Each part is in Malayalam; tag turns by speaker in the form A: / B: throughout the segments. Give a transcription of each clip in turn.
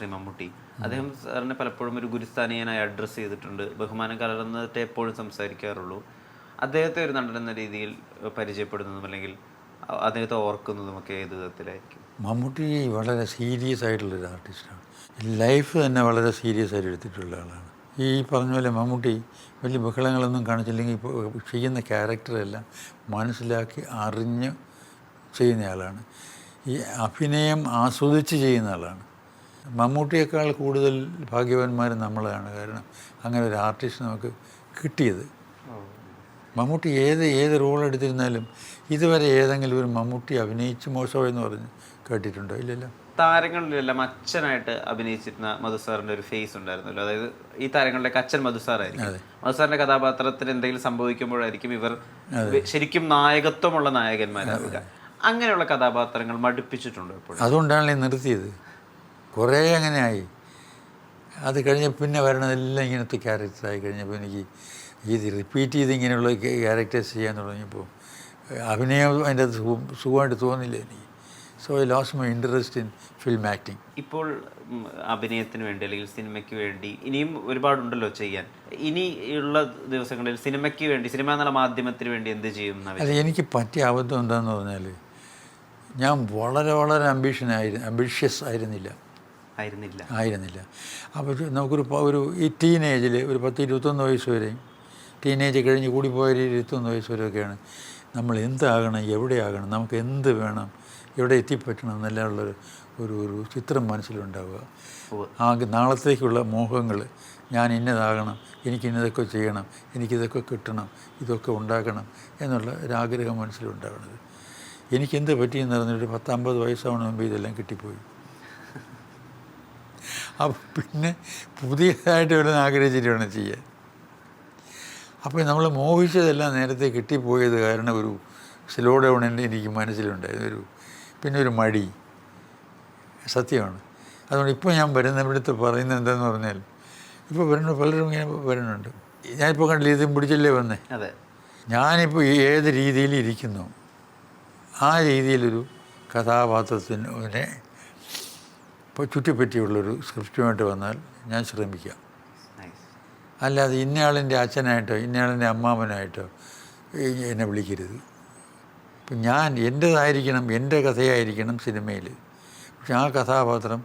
A: ശ്രീ മമ്മൂട്ടി. അദ്ദേഹം സാറിനെ പലപ്പോഴും ഒരു ഗുരുസ്ഥാനീയനായി അഡ്രസ്സ് ചെയ്തിട്ടുണ്ട്. ബഹുമാനം കലർന്നിട്ടേ എപ്പോഴും സംസാരിക്കാറുള്ളൂ. അദ്ദേഹത്തെ ഒരു നടൻ എന്ന രീതിയിൽ പരിചയപ്പെടുന്നതും അല്ലെങ്കിൽ അദ്ദേഹത്തെ ഓർക്കുന്നതും ഒക്കെ ഏത് വിധത്തിലായിരിക്കും?
B: മമ്മൂട്ടി വളരെ സീരിയസ് ആയിട്ടുള്ളൊരു ആർട്ടിസ്റ്റാണ് ലൈഫ് തന്നെ വളരെ സീരിയസ് ആയിട്ട് എടുത്തിട്ടുള്ള ആളാണ്. ഈ പറഞ്ഞ പോലെ മമ്മൂട്ടി വലിയ ബഹളങ്ങളൊന്നും കാണിച്ചില്ലെങ്കിൽ ഇപ്പോൾ ചെയ്യുന്ന ക്യാരക്ടറെല്ലാം മനസ്സിലാക്കി അറിഞ്ഞ് ചെയ്യുന്ന ആളാണ്. ഈ അഭിനയം ആസ്വദിച്ച് ചെയ്യുന്ന ആളാണ്. മമ്മൂട്ടിയേക്കാൾ കൂടുതൽ ഭാഗ്യവാന്മാർ നമ്മളാണ്. കാരണം അങ്ങനെ ഒരു ആർട്ടിസ്റ്റ് നമുക്ക് കിട്ടിയത്. മമ്മൂട്ടി ഏത് ഏത് റോൾ എടുത്തിരുന്നാലും ഇതുവരെ ഏതെങ്കിലും ഒരു മമ്മൂട്ടി അഭിനയിച്ച് മോശമായെന്ന് എന്ന് പറഞ്ഞ് കേട്ടിട്ടുണ്ടോ? ഇല്ലല്ലോ.
A: താരങ്ങളിലെല്ലാം അച്ഛനായിട്ട് അഭിനയിച്ചിരുന്ന മധുസാറിന്റെ ഒരു ഫേസ് ഉണ്ടായിരുന്നല്ലോ. അതായത് ഈ താരങ്ങളുടെ അച്ഛൻ മധുസാറായിരിക്കും മധുസാറിന്റെ കഥാപാത്രത്തിന് എന്തെങ്കിലും സംഭവിക്കുമ്പോഴായിരിക്കും ഇവർ ശരിക്കും നായകത്വമുള്ള നായകന്മാരാവുക. അങ്ങനെയുള്ള കഥാപാത്രങ്ങൾ മടുപ്പിച്ചിട്ടുണ്ടോ എപ്പോഴും
B: അതുകൊണ്ടാണ് നിർത്തിയത്. കുറേ അങ്ങനെയായി. അത് കഴിഞ്ഞ പിന്നെ വരണതെല്ലാം ഇങ്ങനത്തെ ക്യാരക്ടറായി കഴിഞ്ഞപ്പോൾ എനിക്ക് ഇത് റിപ്പീറ്റ് ചെയ്ത് ഇങ്ങനെയുള്ള ക്യാരക്ടേഴ്സ് ചെയ്യാൻ തുടങ്ങിയപ്പോൾ അഭിനയം അതിന്റെ അത് സുഖം സുഖമായിട്ട് തോന്നില്ല എനിക്ക്. So I lose my interest in film acting
A: ഇപ്പോൾ അഭിനയത്തിന് വേണ്ടി അല്ലെങ്കിൽ സിനിമയ്ക്ക് വേണ്ടി ഇനിയും ഒരുപാടുണ്ടല്ലോ ചെയ്യാൻ. ഇനി ഉള്ള ദിവസങ്ങളിൽ സിനിമയ്ക്ക് വേണ്ടി സിനിമ എന്നുള്ള മാധ്യമത്തിന് വേണ്ടി എന്ത് ചെയ്യും
B: അത് എനിക്ക് പറ്റിയ അബദ്ധം എന്താണെന്ന് പറഞ്ഞാൽ ഞാൻ വളരെ വളരെ അംബീഷൻ ആയിരുന്നു അംബിഷ്യസ് ആയിരുന്നില്ല.
A: ആയിരുന്നില്ല.
B: ആയിരുന്നില്ല. അപ്പോൾ നമുക്കൊരു ഒരു ഈ ടീനേജിൽ ഒരു പത്ത് ഇരുപത്തൊന്ന് വയസ്സ് വരെയും ടീനേജ് കഴിഞ്ഞ് കൂടിപ്പോയ ഇരുപത്തൊന്ന് വയസ്സ് വരെയൊക്കെയാണ് നമ്മൾ എന്താകണം എവിടെയാകണം നമുക്ക് എന്ത് വേണം എവിടെ എത്തിപ്പറ്റണം എന്നെല്ലാം ഉള്ളൊരു ഒരു ഒരു ചിത്രം മനസ്സിലുണ്ടാവുക. ആ നാളത്തേക്കുള്ള മോഹങ്ങൾ ഞാൻ ഇന്നതാകണം എനിക്ക് ഇന്നതൊക്കെ ചെയ്യണം എനിക്കിതൊക്കെ കിട്ടണം ഇതൊക്കെ ഉണ്ടാക്കണം എന്നുള്ള ഒരാഗ്രഹം മനസ്സിലുണ്ടാകണത് എനിക്കെന്ത് പറ്റിയെന്ന് പറഞ്ഞിട്ട് പത്തമ്പത് വയസ്സാവണ മുമ്പ് ഇതെല്ലാം കിട്ടിപ്പോയി. അപ്പം പിന്നെ പുതിയതായിട്ട് വരുന്ന ആഗ്രഹിച്ചിട്ട് വേണം ചെയ്യാൻ അപ്പോൾ നമ്മൾ മോഹിച്ചതെല്ലാം നേരത്തെ കിട്ടിപ്പോയത് കാരണം ഒരു സ്ലോ ഡൗൺ എന്റെ എനിക്ക് മനസ്സിലുണ്ടായിരുന്നു ഒരു പിന്നെ ഒരു മടി. സത്യമാണ്. അതുകൊണ്ട് ഇപ്പോൾ ഞാൻ വരുന്നവിടുത്ത് പറയുന്നത് എന്താണെന്ന് പറഞ്ഞാൽ ഇപ്പോൾ വരുന്ന പലരും ഇങ്ങനെ വരുന്നുണ്ട്. ഞാനിപ്പോൾ കണ്ടില്ല ഇതും പിടിച്ചല്ലേ വന്നേ?
A: അതെ.
B: ഞാനിപ്പോൾ ഏത് രീതിയിൽ ഇരിക്കുന്നു ആ രീതിയിലൊരു കഥാപാത്രത്തിനെ ഇപ്പോൾ ചുറ്റിപ്പറ്റിയുള്ളൊരു സ്ക്രിപ്റ്റുമായിട്ട് വന്നാൽ ഞാൻ ശ്രമിക്കാം. അല്ലാതെ ഇന്നയാളിന്റെ അച്ഛനായിട്ടോ ഇന്നയാളിന്റെ അമ്മാമനായിട്ടോ എന്നെ വിളിക്കരുത്. ഇപ്പം ഞാൻ എന്റേതായിരിക്കണം എന്റെ കഥയായിരിക്കണം സിനിമയിൽ പക്ഷെ ആ കഥാപാത്രം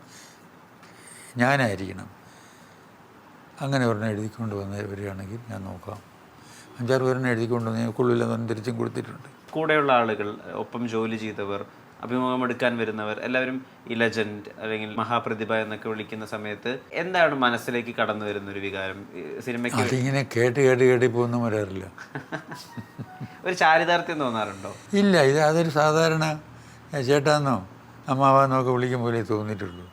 B: ഞാനായിരിക്കണം. അങ്ങനെ ഒരെണ്ണം എഴുതിക്കൊണ്ട് വന്ന് വരികയാണെങ്കിൽ ഞാൻ നോക്കാം. അഞ്ചാറ് പേരെണ്ണം എഴുതിക്കൊണ്ട് വന്ന് കൊള്ളില്ലെന്ന് തിരിച്ചും കൊടുത്തിട്ടുണ്ട്.
A: കൂടെയുള്ള ആളുകൾ ഒപ്പം ജോലി ചെയ്തവർ അഭിമുഖം എടുക്കാൻ വരുന്നവർ എല്ലാവരും ഈ ലെജൻഡ് അല്ലെങ്കിൽ മഹാപ്രതിഭ എന്നൊക്കെ വിളിക്കുന്ന സമയത്ത് എന്താണ് മനസ്സിലേക്ക് കടന്നു വരുന്ന ഒരു വികാരം സിനിമയ്ക്ക്
B: അതിങ്ങനെ കേട്ട് കേട്ട് കേട്ട് പോകുന്നു വരാറില്ല
A: ഒരു ചാരിതാർത്ഥ്യം തോന്നാറുണ്ടോ?
B: ഇല്ല ഇത് അതൊരു സാധാരണ "ഏ, ചേട്ടാന്നോ അമ്മാവാന്നോ ഒക്കെ വിളിക്കും പോലെ തോന്നിയിട്ടുള്ളൂ.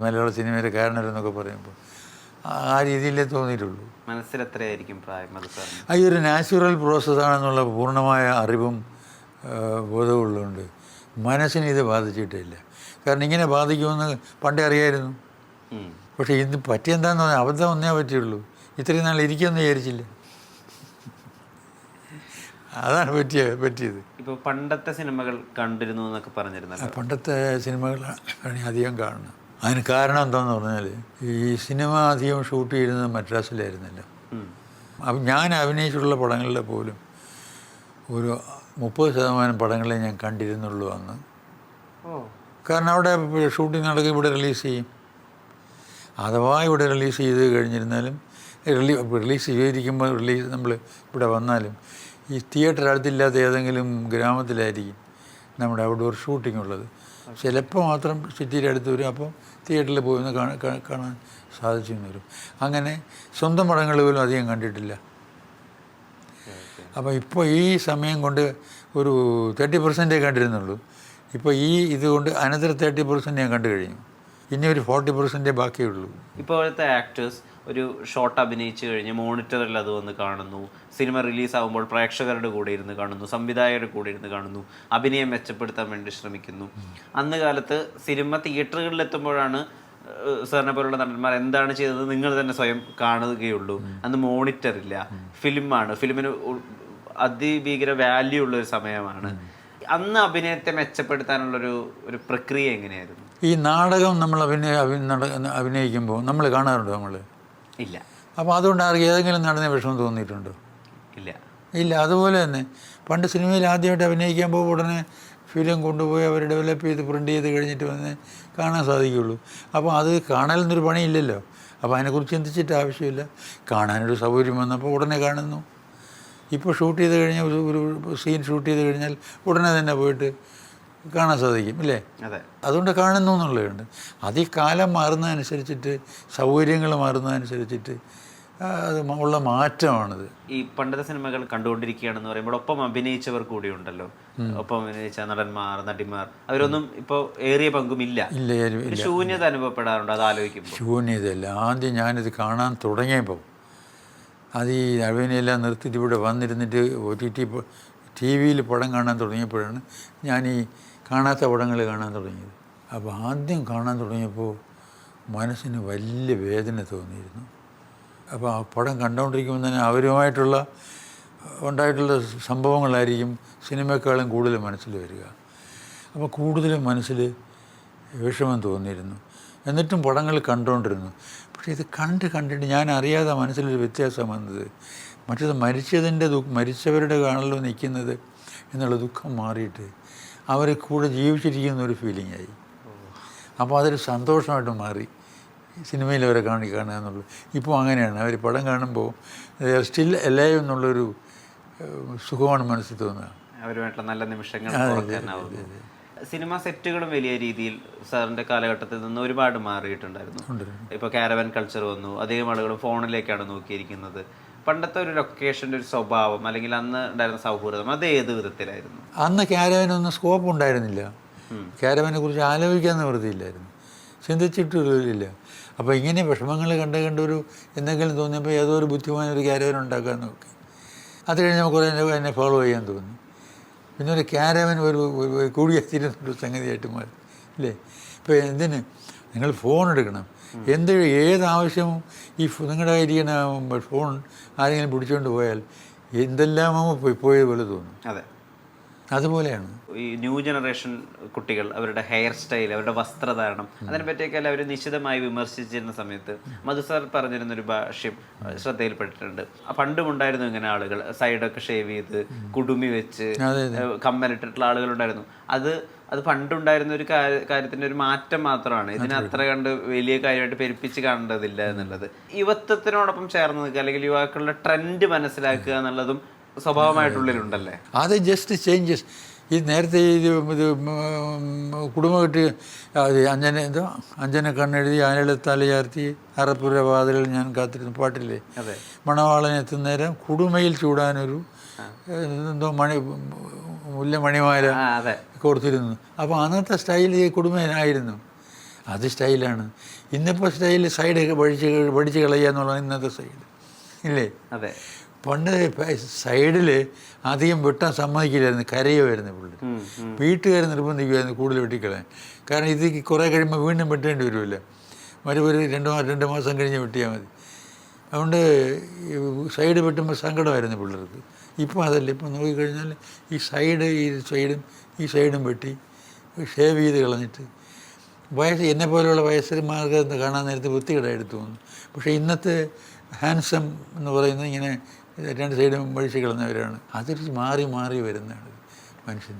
B: മലയാള സിനിമയുടെ കാരണവരെന്നൊക്കെ പറയുമ്പോൾ. ആ- രീതിയിലേ തോന്നിയിട്ടുള്ളൂ.
A: മനസ്സിലെത്രയായിരിക്കും പ്രായം അത്
B: ഈ ഒരു നാച്ചുറൽ പ്രോസസ്സാണെന്നുള്ള പൂർണമായ അറിവും ബോധവും ഉള്ളതുകൊണ്ട് മനസ്സിനെ ഇത് ബാധിച്ചിട്ടില്ല. കാരണം ഇങ്ങനെ ബാധിക്കുമെന്ന് പണ്ടേ അറിയായിരുന്നു. പക്ഷെ ഇത് പറ്റിയെന്താന്ന് പറഞ്ഞാൽ അബദ്ധം ഒന്നേ പറ്റിയുള്ളൂ. ഇത്രയും നാൾ ഇരിക്കുമെന്ന് വിചാരിച്ചില്ല. അതാണ് പറ്റിയ പറ്റിയത്.
A: ഇപ്പോൾ പണ്ടത്തെ സിനിമകൾ കണ്ടിരുന്നു എന്നൊക്കെ പറഞ്ഞിരുന്നു
B: പണ്ടത്തെ സിനിമകളാണ് അധികം കാണുന്നത്. അതിന് കാരണം എന്താണെന്ന് പറഞ്ഞാൽ ഈ സിനിമ അധികം ഷൂട്ട് ചെയ്യുന്നത് മദ്രാസിലായിരുന്നല്ലോ. അപ്പം ഞാൻ അഭിനയിച്ചിട്ടുള്ള പടങ്ങളിൽ പോലും ഒരു മുപ്പത് ശതമാനം പടങ്ങളെ ഞാൻ കണ്ടിരുന്നുള്ളൂ അന്ന്.
A: ഓ.
B: കാരണം അവിടെ ഷൂട്ടിംഗ് നടക്കുക ഇവിടെ റിലീസ് ചെയ്യും. അഥവാ ഇവിടെ റിലീസ് ചെയ്ത് കഴിഞ്ഞിരുന്നാലും റിലീ റിലീസ് ചെയ്തിരിക്കുമ്പോൾ റിലീസ് നമ്മൾ ഇവിടെ വന്നാലും ഈ തിയേറ്റർ അടുത്തില്ലാത്ത ഏതെങ്കിലും ഗ്രാമത്തിലായിരിക്കും നമ്മുടെ ഔട്ട്ഡോർ ഷൂട്ടിംഗ് ഉള്ളത്. ചിലപ്പോൾ മാത്രം സിറ്റിയുടെ അടുത്ത് വരും അപ്പോൾ തിയേറ്ററിൽ പോയി ഒന്ന് കാണാൻ സാധിച്ചു വരും. അങ്ങനെ സ്വന്തം പടങ്ങൾ പോലും അധികം കണ്ടിട്ടില്ല. അപ്പോൾ ഇപ്പോൾ ഈ സമയം കൊണ്ട് ഒരു തേർട്ടി പെർസെന്റേ കണ്ടിരുന്നുള്ളൂ. ഇപ്പോൾ ഈ ഇതുകൊണ്ട് അനന്തര തേർട്ടി പെർസെന്റ് ഞാൻ കണ്ടു കഴിഞ്ഞു. ഇനി ഒരു ഫോർട്ടി പെർസെന്റേ ബാക്കിയുള്ളൂ.
A: ഇപ്പോഴത്തെ ആക്ടേഴ്സ് ഒരു ഷോർട്ട് അഭിനയിച്ചു കഴിഞ്ഞ് മോണിറ്ററിൽ അത് വന്ന് കാണുന്നു. സിനിമ റിലീസാകുമ്പോൾ പ്രേക്ഷകരുടെ കൂടെ ഇരുന്ന് കാണുന്നു. സംവിധായകരുടെ കൂടെ ഇരുന്ന് കാണുന്നു. അഭിനയം മെച്ചപ്പെടുത്താൻ വേണ്ടി ശ്രമിക്കുന്നു. അന്ന് കാലത്ത് സിനിമ തിയേറ്ററുകളിൽ എത്തുമ്പോഴാണ് ഏഹ്, സാറിനെ പോലുള്ള നടന്മാർ എന്താണ് ചെയ്തത്? നിങ്ങൾ തന്നെ സ്വയം കാണുകയുള്ളൂ. അന്ന് മോണിറ്റർ ഇല്ല. ഫിലിമാണ് ഫിലിമിന് അതിഭീകര വാല്യൂ ഉള്ള ഒരു സമയമാണ്. അന്ന് അഭിനയത്തെ മെച്ചപ്പെടുത്താനുള്ള ഒരു ഒരു പ്രക്രിയ എങ്ങനെയായിരുന്നു?
B: ഈ നാടകം നമ്മൾ അഭിനയ അഭിനയിക്കുമ്പോൾ നമ്മൾ കാണാറുണ്ടോ നമ്മൾ?
A: ഇല്ല.
B: അപ്പോൾ അതുകൊണ്ട് ആർക്ക് ഏതെങ്കിലും നടന്ന വിഷമം തോന്നിയിട്ടുണ്ടോ?
A: ഇല്ല.
B: ഇല്ല അതുപോലെ തന്നെ പണ്ട് സിനിമയിൽ ആദ്യമായിട്ട് അഭിനയിക്കാൻ പോകുമ്പോൾ ഉടനെ ഫിലിം കൊണ്ടുപോയി അവർ ഡെവലപ്പ് ചെയ്ത് പ്രിന്റ് ചെയ്ത് കഴിഞ്ഞിട്ട് വന്ന് കാണാൻ സാധിക്കുള്ളൂ. അപ്പോൾ അത് കാണാനൊന്നൊരു പണിയില്ലല്ലോ. അപ്പോൾ അതിനെക്കുറിച്ച് ചിന്തിച്ചിട്ട് ആവശ്യമില്ല. കാണാനൊരു സൗകര്യം വന്നപ്പോൾ ഉടനെ കാണുന്നു. ഇപ്പോൾ ഷൂട്ട് ചെയ്ത് കഴിഞ്ഞാൽ ഒരു സീൻ ഷൂട്ട് ചെയ്ത് കഴിഞ്ഞാൽ ഉടനെ തന്നെ പോയിട്ട് കാണാൻ സാധിക്കും ഇല്ലേ?
A: അതെ.
B: അതുകൊണ്ട് കാണുന്നു എന്നുള്ളതുണ്ട്. അത് ഈ കാലം മാറുന്നതനുസരിച്ചിട്ട് സൗകര്യങ്ങൾ മാറുന്നതനുസരിച്ചിട്ട് അത് ഉള്ള മാറ്റമാണിത്.
A: ഈ പണ്ടത്തെ സിനിമകൾ കണ്ടുകൊണ്ടിരിക്കുകയാണെന്ന് പറയുമ്പോൾ ഒപ്പം അഭിനയിച്ചവർ കൂടി ഉണ്ടല്ലോ ഒപ്പം അഭിനയിച്ച നടന്മാർ നടിമാർ അവരൊന്നും ഇപ്പോൾ ഏറിയ പങ്കും ഇല്ല
B: ഇല്ല.
A: ശൂന്യത അനുഭവപ്പെടാറുണ്ട് അത് ആലോചിക്കും
B: ശൂന്യതയല്ല. ആദ്യം ഞാനിത് കാണാൻ തുടങ്ങിയപ്പോൾ അത് ഈ അഭിനയെല്ലാം നിർത്തിയിട്ട് ഇവിടെ വന്നിരുന്നിട്ട് ഒ ടി ടി ടി വിയിൽ പടം കാണാൻ തുടങ്ങിയപ്പോഴാണ് ഞാൻ ഈ കാണാത്ത പടങ്ങൾ കാണാൻ തുടങ്ങിയത്. അപ്പോൾ ആദ്യം കാണാൻ തുടങ്ങിയപ്പോൾ മനസ്സിന് വലിയ വേദന തോന്നിയിരുന്നു. അപ്പോൾ ആ പടം കണ്ടുകൊണ്ടിരിക്കുമ്പോൾ തന്നെ അവരുമായിട്ടുള്ള ഉണ്ടായിട്ടുള്ള സംഭവങ്ങളായിരിക്കും സിനിമയെക്കാളും കൂടുതൽ മനസ്സിൽ വരിക. അപ്പോൾ കൂടുതലും മനസ്സിൽ വിഷമം തോന്നിയിരുന്നു. എന്നിട്ടും പടങ്ങൾ കണ്ടുകൊണ്ടിരുന്നു. പക്ഷേ ഇത് കണ്ട് കണ്ടിട്ട് ഞാൻ അറിയാതെ മനസ്സിലൊരു വ്യത്യാസം വന്നത്. മറ്റത് മരിച്ചതിന്റെ ദു മരിച്ചവരുടെ കാണലോ നിൽക്കുന്നത് എന്നുള്ള ദുഃഖം മാറിയിട്ട് അവർ കൂടെ ജീവിച്ചിരിക്കുന്ന ഒരു ഫീലിംഗ് ആയി. അപ്പോൾ അതൊരു സന്തോഷമായിട്ട് മാറി. സിനിമയിൽ അവരെ കാണി കാണുക എന്നുള്ളത്. ഇപ്പോൾ അങ്ങനെയാണ്. അവർ പടം കാണുമ്പോൾ സ്റ്റിൽ എലൈവ് എന്നുള്ളൊരു സുഖമാണ് മനസ്സിൽ തോന്നുക.
A: അവരുമായിട്ടുള്ള നല്ല നിമിഷങ്ങൾ സിനിമ സെറ്റുകളും വലിയ രീതിയിൽ സാറിന്റെ കാലഘട്ടത്തിൽ നിന്ന് ഒരുപാട് മാറിയിട്ടുണ്ടായിരുന്നു. ഇപ്പോൾ കാരവൻ കൾച്ചർ വന്നു അധികം ആളുകളും ഫോണിലേക്കാണ് നോക്കിയിരിക്കുന്നത്. പണ്ടത്തെ ഒരു ലൊക്കേഷന്റെ ഒരു സ്വഭാവം അല്ലെങ്കിൽ അന്ന് ഉണ്ടായിരുന്ന സൗഹൃദം അത് ഏത് വിധത്തിലായിരുന്നു?
B: അന്ന് കാരവനൊന്നും സ്കോപ്പ് ഉണ്ടായിരുന്നില്ല. കാരവനെ കുറിച്ച് ആലോചിക്കാൻ നിവൃത്തിയില്ലായിരുന്നു. ചിന്തിച്ചിട്ടില്ല അപ്പോൾ ഇങ്ങനെ വിഷമങ്ങൾ കണ്ട് കണ്ട് ഒരു എന്തെങ്കിലും തോന്നിയപ്പോൾ ഏതോ ഒരു ബുദ്ധിമാനൊരു കാരവൻ ഉണ്ടാക്കാൻ നോക്കി. അത് കഴിഞ്ഞ് നമുക്ക് കുറേ എന്നെ ഫോളോ ചെയ്യാൻ തോന്നി. പിന്നെ ഒരു ക്യാരവൻ ഒരു ഒരു കൂടിയെത്തിയിരുന്നൊരു സംഗതിയായിട്ട് മാറി. ഇല്ലേ? ഇപ്പോൾ എന്തിന്? നിങ്ങൾ ഫോൺ എടുക്കണം. എന്ത് ഏതാവശ്യവും ഈ നിങ്ങളുടെ ഇരിക്കുന്ന ഫോൺ ആരെങ്കിലും പിടിച്ചുകൊണ്ട് പോയാൽ എന്തെല്ലാമോ പോയി പോയതുപോലെ തോന്നും.
A: അതെ.
B: അതുപോലെയാണ്.
A: ഈ ന്യൂ ജനറേഷൻ കുട്ടികൾ അവരുടെ ഹെയർ സ്റ്റൈൽ അവരുടെ വസ്ത്രധാരണം അതിനെ അതിനെപ്പറ്റിയൊക്കെ അവർ നിശിതമായി വിമർശിച്ചിരുന്ന സമയത്ത് മധു സാർ പറഞ്ഞിരുന്ന ഒരു ഭാഷ്യം ശ്രദ്ധയിൽപ്പെട്ടിട്ടുണ്ട്. പണ്ടുമുണ്ടായിരുന്നു ഇങ്ങനെ ആളുകൾ സൈഡൊക്കെ ഷേവ് ചെയ്ത് കുടുമി വെച്ച് കമ്മലിട്ടിട്ടുള്ള ആളുകളുണ്ടായിരുന്നു അത് അത് പണ്ടുണ്ടായിരുന്ന ഒരു കാര്യത്തിന്റെ ഒരു മാറ്റം മാത്രമാണ്. ഇതിനെ അത്ര കണ്ട് വലിയ കാര്യമായിട്ട് പെരുപ്പിച്ച് കാണേണ്ടതില്ല എന്നുള്ളത്. യുവത്വത്തിനോടൊപ്പം ചേർന്ന് നിൽക്കുക അല്ലെങ്കിൽ യുവാക്കളുടെ ട്രെൻഡ് മനസ്സിലാക്കുക എന്നുള്ളതും സ്വഭാവമായിട്ടുള്ളിലുണ്ടല്ലേ?
B: അത് ജസ്റ്റ് ചേഞ്ചസ് ഈ നേരത്തെ ഇത് ഇത് കുടുംബ കെട്ടി അത് അഞ്ജന എന്തോ അഞ്ജന കണ്ണെഴുതി ആനയുടെ തലയാർത്തി അറപ്പുര വാതിലിൽ ഞാൻ കാത്തിരുന്നു പാട്ടില്ലേ?
A: അതെ.
B: എത്തുന്ന നേരം കുടുമയിൽ ചൂടാനൊരു എന്തോ മണി മുല്ല മണിമാല കൊടുത്തിരുന്നു അപ്പോൾ അന്നത്തെ സ്റ്റൈൽ ഈ കുടുംബനായിരുന്നു. അത് സ്റ്റൈലാണ്. ഇന്നിപ്പോൾ സ്റ്റൈൽ സൈഡ് പഠിച്ച് പഠിച്ച് കളയുക എന്നുള്ളതാണ് ഇന്നത്തെ സ്റ്റൈൽ ഇല്ലേ?
A: അതെ.
B: പണ്ട് സൈഡിൽ അധികം വെട്ടാൻ സമ്മതിക്കില്ലായിരുന്നു കരയുമായിരുന്നു പുള്ളി. വീട്ടുകാർ നിർബന്ധിക്കുമായിരുന്നു കൂടുതൽ വെട്ടിക്കളയാൻ. കാരണം ഇത് കുറേ കഴിയുമ്പോൾ വീണ്ടും വെട്ടേണ്ടി വരുമല്ലോ. മറ്റു ഒരു രണ്ട് മാസം രണ്ട് മാസം കഴിഞ്ഞ് വെട്ടിയാൽ മതി. അതുകൊണ്ട് സൈഡ് വെട്ടുമ്പോൾ സങ്കടമായിരുന്നു പിള്ളേർക്ക്. ഇപ്പം അതല്ല ഇപ്പം നോക്കിക്കഴിഞ്ഞാൽ ഈ സൈഡ് ഈ സൈഡും ഈ സൈഡും വെട്ടി ഷേവ് ചെയ്ത് കളഞ്ഞിട്ട്. വയസ്സ് എന്നെ പോലെയുള്ള വയസ്സന്മാർക്ക് കാണാൻ നേരത്തെ വൃത്തികേടായിട്ട് തോന്നുന്നു. പക്ഷേ ഇന്നത്തെ ഹാൻസം എന്ന് പറയുന്നത് ഇങ്ങനെ രണ്ട് സൈഡും വഴിച്ച് കിടന്നവരാണ്. അതൊരു മാറി മാറി വരുന്നതാണ് മനുഷ്യൻ.